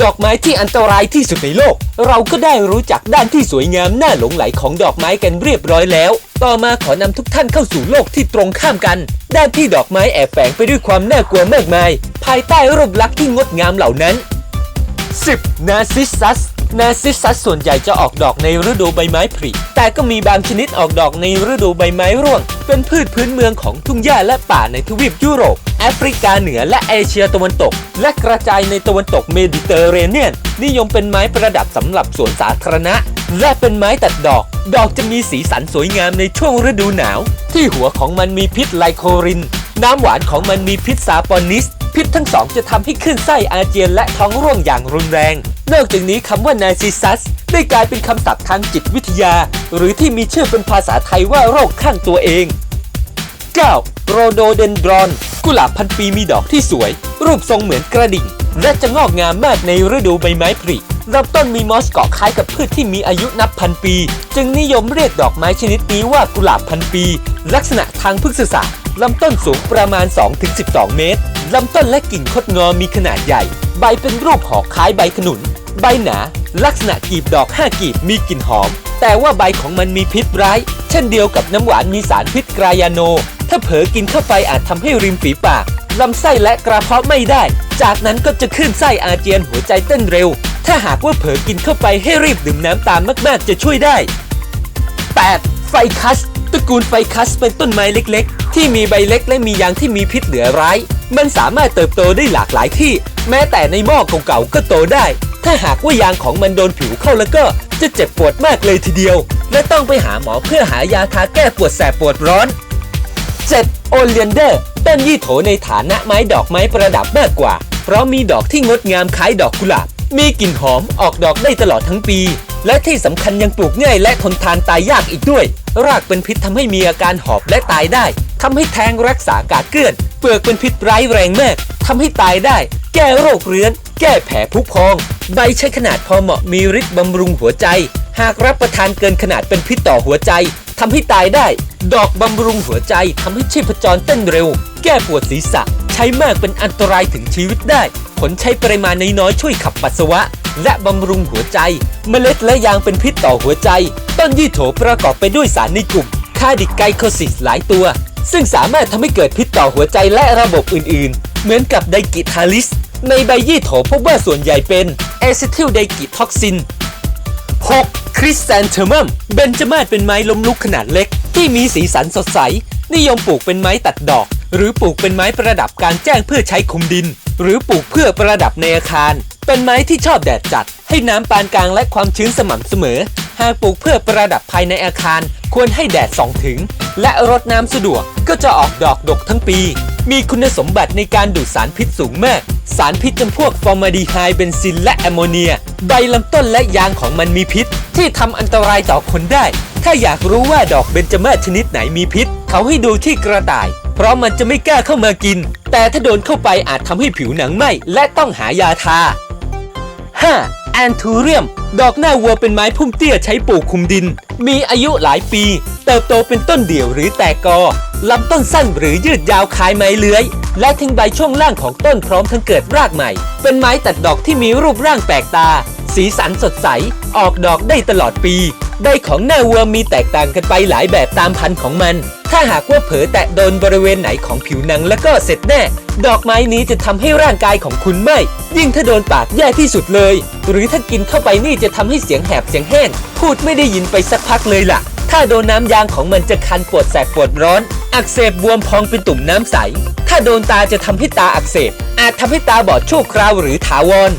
ดอกไม้ที่อันตรายที่สุดในโลก เราก็ได้รู้จักด้านที่สวยงามน่าหลงไหลของดอกไม้กันเรียบร้อยแล้ว ต่อมาขอนำทุกท่านเข้าสู่โลกที่ตรงข้ามกัน ด้านที่ดอกไม้แอบแฝงไปด้วยความน่ากลัวมากมาย ภายใต้รูปลักษณ์ที่งดงามเหล่านั้น 10. นาซิสซัสนาซิสซัสส่วนใหญ่จะออกดอกในฤดูใบไม้ผลิแต่ก็มีบางชนิดออกดอกในฤดูใบไม้ร่วง เป็นพืชพื้นเมืองของทุ่งหญ้าและป่าในทวีปยุโรป แอฟริกาเหนือและเอเชียตะวันตก และกระจายในตะวันตกเมดิเตอร์เรเนียน นิยมเป็นไม้ประดับสำหรับสวนสาธารณะ และเป็นไม้ตัดดอก ดอกจะมีสีสันสวยงามในช่วงฤดูหนาว ที่หัวของมันมีพิษไลโคริน น้ำหวานของมันมีพิษซาปอนิส พิษทั้งสองจะทำให้ขึ้นไส้อาเจียนและท้องร่วงอย่างรุนแรง นอกจากนี้คำว่านาซิซัส ได้กลายเป็นคำศัพท์ทางจิตวิทยา หรือที่มีชื่อเป็นภาษาไทยว่าโรคข้างตัวเอง 9. โรโดเดนดรอน กุหลาบพันปีมีดอกที่สวย รูปทรงเหมือนกระดิ่ง และจะงอกงามมากในฤดูใบไม้ผลิลำต้นมีมอสเกาะคล้ายกับพืชที่มีอายุนับพันปี จึงนิยมเรียกดอกไม้ชนิดนี้ว่ากุหลาบพันปี ลักษณะทางพฤกษศาสตร์ลำต้นสูงประมาณ 2-12 เมตร ลำต้นและกิ่งคดงอมีขนาดใหญ่ ใบเป็นรูปหอกคล้ายใบขนุน ใบหนา ลักษณะกีบดอก 5 กีบมีกลิ่นหอม แต่ว่าใบของมันมีพิษร้าย เช่นเดียวกับน้ำหวานมีสารพิษกรายาโน ถ้าเผลอกินเข้าไปอาจทำให้ริมฝีปากลำไส้และกระเพาะไม่ได้ จากนั้นก็จะขึ้นไส้อาเจียนหัวใจเต้นเร็ว ถ้าหากว่าเผลอกินเข้าไปให้รีบดื่มน้ำตามมาก ๆ จะช่วยได้ 8. ไฟคัสตระกูลไฟคัสเป็นต้นไม้เล็ก ๆ ที่มีใบเล็กและมียางที่มีพิษเหลือร้าย มันสามารถเติบโตได้หลากหลายที่ แม้แต่ในหม้อเก่าๆก็โตได้ ถ้าหากว่ายางของมันโดนผิวเข้าแล้วก็จะเจ็บปวดมากเลยทีเดียว และต้องไปหาหมอเพื่อหายาทาแก้ปวดแสบปวดร้อน 7. โอเลียนเดอร์ ต้นยี่โถในฐานะไม้ดอกไม้ประดับมากกว่า เพราะมีดอกที่งดงามคล้ายดอกกุหลาบ มีกลิ่นหอมออกดอกได้ตลอดทั้งปี และที่สำคัญยังปลูกง่ายและทนทานตายยากอีกด้วย รากเป็นพิษทำให้มีอาการหอบและตายได้ทำให้แทงรักษากาดเกลื่อน เปลือกเป็นพิษร้ายแรงมากทำให้ตายได้ แก้โรคเรื้อน แก้แผลผุพอง ใบใช้ขนาดพอเหมาะมีฤทธิ์บำรุงหัวใจ หากรับประทานเกินขนาดเป็นพิษต่อหัวใจทำให้ตายได้ ดอกบำรุงหัวใจทำให้ชีพจรเต้นเร็ว แก้ปวดศีรษะ ใช้มากเป็นอันตรายถึงชีวิตได้ ผลใช้ปริมาณน้อยๆช่วยขับปัสสาวะ และบำรุงหัวใจ เมล็ดและยางเป็นพิษต่อหัวใจ ต้นยี่โถประกอบไปด้วยสารในกลุ่มคาดิกไกโคซิสหลายตัว ซึ่งสามารถทำให้เกิดพิษต่อหัวใจและระบบอื่นๆ เหมือนกับไดกิทาลิส ในใบยี่โถพบว่าส่วนใหญ่เป็นเอซิทิลไดกิท็อกซิน 6. คริสแซนเทอร์มัมเบนจมาศเป็นไม้ล้มลุกขนาดเล็ก ที่มีสีสันสดใส นิยมปลูกเป็นไม้ตัดดอก หรือปลูกเป็นไม้ประดับการแจ้งเพื่อใช้คุมดิน หรือปลูกเพื่อประดับในอาคาร เป็นไม้ที่ชอบแดดจัด ให้น้ำปานกลางและความชื้นสม่ำเสมอ หากปลูกเพื่อประดับภายในอาคาร ควรให้แดดส่องถึง และรดน้ำสะดวกก็จะออกดอกดกทั้งปี มีคุณสมบัติในการดูดสารพิษสูงมาก สารพิษจำพวกฟอร์มาดีไฮเบนซินและแอมโมเนีย ใบลำต้นและยางของมันมีพิษ ที่ทำอันตรายต่อคนได้ ถ้าอยากรู้ว่าดอกเบญจมาศชนิดไหนมีพิษ เขาให้ดูที่กระต่าย เพราะมันจะไม่กล้าเข้ามากิน แต่ถ้าโดนเข้าไปอาจทำให้ผิวหนังไหม้และต้องหายาทา 5. แอนทูเรียม ดอกหน้าวัวเป็นไม้พุ่มเตี้ยใช้ปลูกคุมดิน มีอายุหลายปี เติบโตเป็นต้นเดี่ยวหรือแตกกอลำต้นสั้นหรือยืดยาวคล้ายไม้เลื้อย และทิ้งใบช่วงล่างของต้นพร้อมทั้งเกิดรากใหม่ เป็นไม้ตัดดอกที่มีรูปร่างแปลกตา สีสันสดใส ออกดอกได้ตลอดปีใบของหน้าวัวมีแตกต่างกันไปหลายแบบตามพันธุ์ของมัน ถ้าหากว่าเผลอแตะโดนบริเวณไหนของผิวหนังแล้วก็เสร็จแน่ ดอกไม้นี้จะทำให้ร่างกายของคุณไหม้ยิ่งถ้าโดนปากแย่ที่สุดเลย หรือถ้ากินเข้าไปนี่จะทำให้เสียงแหบเสียงแห้ง พูดไม่ได้ยินไปสักพักเลยล่ะ ถ้าโดนน้ำยางของมันจะคันปวดแสบปวดร้อน อักเสบบวมพองเป็นตุ่มน้ำใส ถ้าโดนตาจะทำให้ตาอักเสบอาจทำให้ตาบอดชั่วคราวหรือถาวร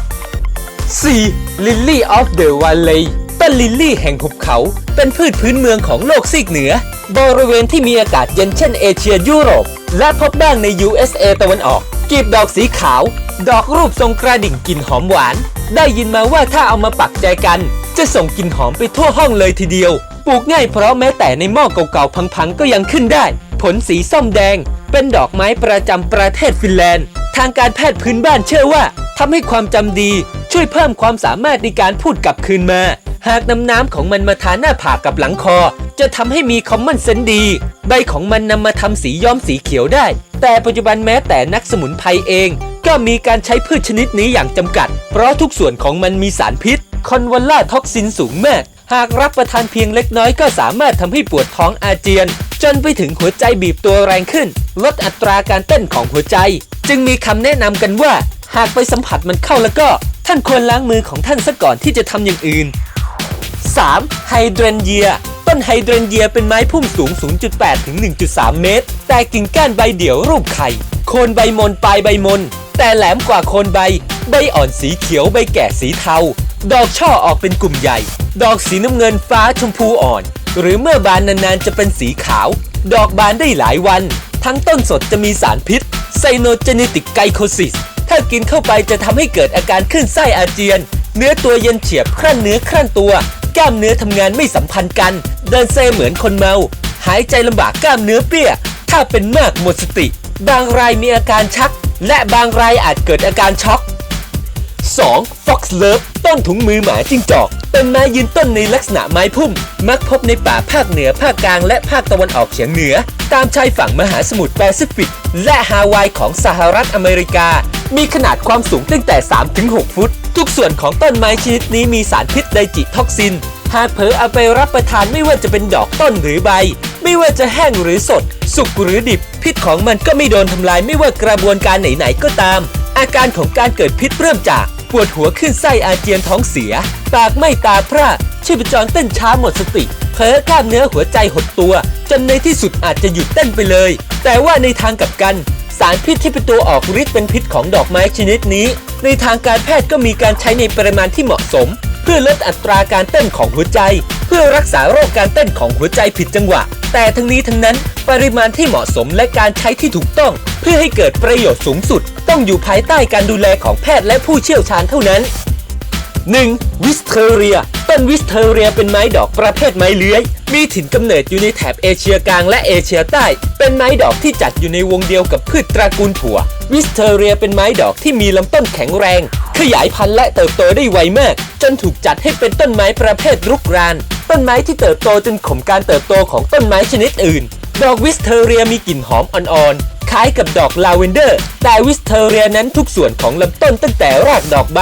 4. Lily of the Valley ต้นลิลลี่แห่งหุบเขา เป็นพืชพื้นเมืองของโลกซีกเหนือ บริเวณที่มีอากาศเย็นเช่นเอเชียยุโรป และพบบ้างใน USA ตะวันออก กีบดอกสีขาว ดอกรูปทรงกระดิ่งกลิ่นหอมหวาน ได้ยินมาว่าถ้าเอามาปักใจกัน จะส่งกลิ่นหอมไปทั่วห้องเลยทีเดียว ปลูกง่ายเพราะแม้แต่ในหม้อเก่าๆพังๆก็ยังขึ้นได้ ผลสีส้มแดง เป็นดอกไม้ประจำประเทศฟินแลนด์ ทางการแพทย์พื้นบ้านเชื่อว่า ทำให้ความจำดีช่วยเพิ่มความสามารถในการพูดกลับคืนมา หากนำน้ำของมันมาทาหน้าผากกับหลังคอ จะทำให้มีคอมมอนเซนดี ใบของมันนำมาทำสีย้อมสีเขียวได้ แต่ปัจจุบันแม้แต่นักสมุนไพรเอง ก็มีการใช้พืชชนิดนี้อย่างจำกัด เพราะทุกส่วนของมันมีสารพิษคอนวัลล่าท็อกซินสูงมาก หากรับประทานเพียงเล็กน้อยก็สามารถทำให้ปวดท้องอาเจียน จนไปถึงหัวใจบีบตัวแรงขึ้น ลดอัตราการเต้นของหัวใจ จึงมีคำแนะนำกันว่า หากไปสัมผัสมันเข้าแล้วก็ท่านควรล้างมือของท่านซะก่อนที่จะทำอย่างอื่น 3. ไฮเดรนเยีย ต้นไฮเดรนเยียเป็นไม้พุ่มสูง 0.8 ถึง 1.3 เมตร แต่กิ่งก้านใบเดี่ยวรูปไข่ โคนใบมนปลายใบมน แต่แหลมกว่าโคนใบ ใบอ่อนสีเขียวใบแก่สีเทา ดอกช่อออกเป็นกลุ่มใหญ่ ดอกสีน้ำเงินฟ้าชมพูอ่อน หรือเมื่อบานนานๆจะเป็นสีขาว ดอกบานได้หลายวัน ทั้งต้นสดจะมีสารพิษไซโนเจเนติกไกโคซิส ถ้ากินเข้าไปจะทำให้เกิดอาการขึ้นไส้อาเจียน เนื้อตัวเย็นเฉียบครั่นเนื้อครั่นตัว กล้ามเนื้อทำงานไม่สัมพันธ์กัน เดินเซเหมือนคนเมา หายใจลำบากกล้ามเนื้อเปี้ย ถ้าเป็นมากหมดสติ บางรายมีอาการชัก และบางรายอาจเกิดอาการช็อก 2. Fox Love ต้นถุงมือหมาจิ้งจอก เป็นไม้ยืนต้นในลักษณะไม้พุ่ม มักพบในป่าภาคเหนือภาคกลางและภาคตะวันออกเฉียงเหนือ ตามชายฝั่งมหาสมุทรแปซิฟิก และฮาวายของสหรัฐอเมริกา มีขนาดความสูงตั้งแต่ 3-6 ฟุต ทุกส่วนของต้นไม้ชนิดนี้มีสารพิษไดจิท็อกซิน หากเผลอเอาไปรับประทานไม่ว่าจะเป็นดอกต้นหรือใบ ไม่ว่าจะแห้งหรือสด สุกหรือดิบ พิษของมันก็ไม่โดนทำลายไม่ว่ากระบวนการไหนๆก็ตาม อาการของการเกิดพิษเริ่มจาก ปวดหัวขึ้นไส้อาเจียนท้องเสีย ปากไม่ตาพร่าชีพจรเต้นช้าหมดสติเผลอกล้ามเนื้อหัวใจหดตัว จนในที่สุดอาจจะหยุดเต้นไปเลย แต่ว่าในทางกลับกัน สารพิษที่เป็นตัวออกฤทธิ์เป็นพิษของดอกไม้ชนิดนี้ ในทางการแพทย์ก็มีการใช้ในปริมาณที่เหมาะสม เพื่อลดอัตราการเต้นของหัวใจ เพื่อรักษาโรคการเต้นของหัวใจผิดจังหวะ แต่ทั้งนี้ทั้งนั้น ปริมาณที่เหมาะสมและการใช้ที่ถูกต้อง เพื่อให้เกิดประโยชน์สูงสุด ต้องอยู่ภายใต้การดูแลของแพทย์และผู้เชี่ยวชาญเท่านั้น 1. วิสเทเรีย ต้นวิสเทเรียเป็นไม้ดอกประเภทไม้เลื้อย มีถิ่นกำเนิดอยู่ในแถบเอเชียกลางและเอเชียใต้ เป็นไม้ดอกที่จัดอยู่ในวงเดียวกับพืชตระกูลถั่ว วิสเทเรียเป็นไม้ดอกที่มีลำต้นแข็งแรง ขยายพันธุ์และเติบโตได้ไวมาก จนถูกจัดให้เป็นต้นไม้ประเภทรุกราน ต้นไม้ที่เติบโตจนข่มการเติบโตของต้นไม้ชนิดอื่น ดอกวิสเทเรียมีกลิ่นหอมอ่อนๆ ล้ายกับดอกลาเวนเดอร์ แต่วิสเทเรียนั้นทุกส่วนของลำต้นตั้งแต่รากดอกใบ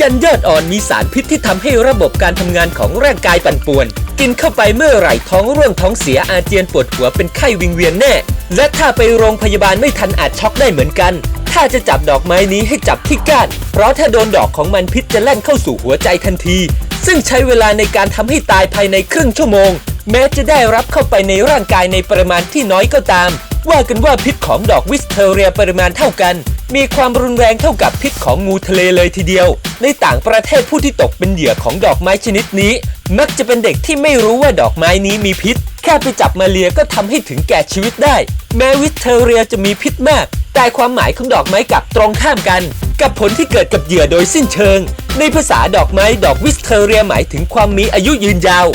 ยันยอดอ่อนมีสารพิษที่ทำให้ระบบการทำงานของร่างกายปั่นป่วน กินเข้าไปเมื่อไหร่ท้องร่วงท้องเสียอาเจียนปวดหัวเป็นไข้วิงเวียนแน่ และถ้าไปโรงพยาบาลไม่ทันอาจช็อกได้เหมือนกัน ถ้าจะจับดอกไม้นี้ให้จับที่ก้าน เพราะถ้าโดนดอกของมันพิษจะแล่นเข้าสู่หัวใจทันที ซึ่งใช้เวลาในการทำให้ตายภายในครึ่งชั่วโมง แม้จะได้รับเข้าไปในร่างกายในปริมาณที่น้อยก็ตาม ว่ากันว่าพิษของดอกวิสเทเรียปริมาณเท่ากัน มีความรุนแรงเท่ากับพิษของงูทะเลเลยทีเดียว ในต่างประเทศผู้ที่ตกเป็นเหยื่อของดอกไม้ชนิดนี้ มักจะเป็นเด็กที่ไม่รู้ว่าดอกไม้นี้มีพิษ แค่ไปจับมาเลียก็ทำให้ถึงแก่ชีวิตได้ แม้วิสเทเรียจะมีพิษมาก แต่ความหมายของดอกไม้กลับตรงข้ามกัน กับผลที่เกิดกับเหยื่อโดยสิ้นเชิง ในภาษาดอกไม้ดอกวิสเทเรียหมายถึงความมีอายุยืนยาว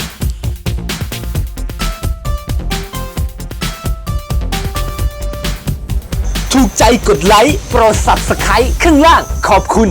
ใจกดไลค์ โปรด Subscribe ข้างล่างขอบคุณ